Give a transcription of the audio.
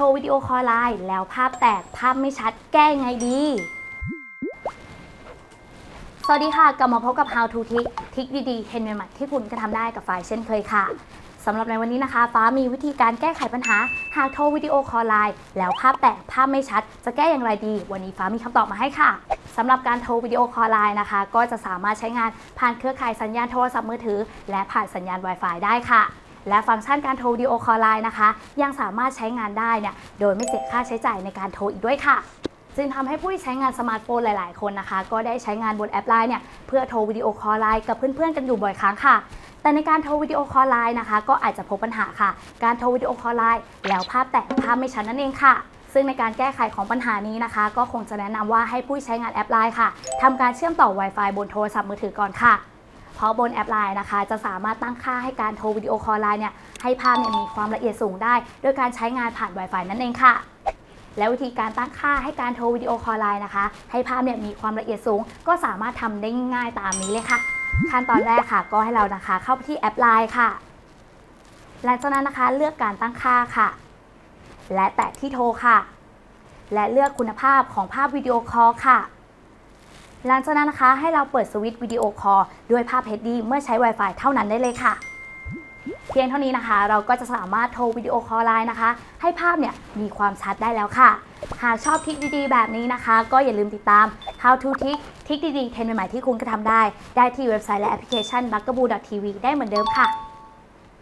โทรวิดีโอคอลไลน์แล้วภาพแตกภาพไม่ชัดแก้ยังไงดี สวัสดีค่ะ กลับมาพบกับ How to t i c ทิกดีๆเทรนด์ใหม่ๆที่คุณก็ทำได้กับฝ่ายเช่นเคยค่ะสำหรับในวันนี้นะคะ ฟ้ามีวิธีการแก้ไขปัญหา หากโทรวิดีโอคอลไลน์แล้วภาพแตกภาพไม่ชัด จะแก้อย่างไรดี วันนี้ฟ้ามีคำตอบมาให้ค่ะสำหรับการโทรวิดีโอคอลไลน์นะคะ ก็จะสามารถใช้งานผ่านเครือข่ายสัญญาณโทรศัพท์มือถือ และผ่านสัญญาณ Wi-Fi ได้ค่ะ และฟังก์ชันการโทรวิดีโอคอลไลน์นะคะ ยังสามารถใช้งานได้เนี่ยโดยไม่เสียค่าใช้จ่ายในการโทรอีกด้วยค่ะจึงทำให้ผู้ที่ใช้งานสมาร์ทโฟนหลาย ๆ คนนะคะ ก็ได้ใช้งานบนแอปไลน์เนี่ยเพื่อโทรวิดีโอคอลไลน์กับเพื่อน ๆ กันอยู่บ่อยครั้งค่ะ แต่ในการโทรวิดีโอคอลไลน์นะคะ ก็อาจจะพบปัญหาค่ะ การโทรวิดีโอคอลไลน์แล้วภาพแตกภาพไม่ชัดนั่นเองค่ะ ซึ่งในการแก้ไขของปัญหานี้นะคะ ก็คงจะแนะนำว่าให้ผู้ใช้งานแอปไลน์ค่ะทำการเชื่อมต่อ Wi-Fi บนโทรศัพท์มือถือก่อนค่ะ เพราะบนแอปไลน์นะคะ จะสามารถตั้งค่าให้การโทรวิดีโอคอลไลน์เนี่ยให้ภาพเนี่ยมีความละเอียดสูงได้ โดยการใช้งานผ่าน Wi-Fi นั่นเองค่ะและวิธีการตั้งค่าให้การโทรวิดีโอคอลไลน์นะคะ ให้ภาพเนี่ยมีความละเอียดสูง ก็สามารถทำได้ง่ายตามนี้เลยค่ะ ขั้นตอนแรกค่ะ ก็ให้เรานะคะ เข้าไปที่แอปไลน์ค่ะ หลังจากนั้นนะคะเลือกการตั้งค่าค่ะ และแตะที่โทรค่ะ และเลือกคุณภาพของภาพวิดีโอคอลค่ะ หลังจากนั้นนะคะให้เราเปิดสวิตช์วิดีโอคอลด้วยภาพ HD เมื่อใช้ Wi-Fi เท่านั้นได้เลยค่ะ เพียงเท่านี้นะคะ เราก็จะสามารถโทรวิดีโอคอลไลน์นะคะ ให้ภาพเนี่ยมีความชัดได้แล้วค่ะ หากชอบทิคดีๆ แบบนี้นะคะ ก็อย่าลืมติดตาม How to Tick ทริคดีๆเทรนใหม่ๆที่คุณก็ทำได้ ได้ที่เว็บไซต์และแอปพลิเคชัน b u g a b o o TV ได้เหมือนเดิมค่ะ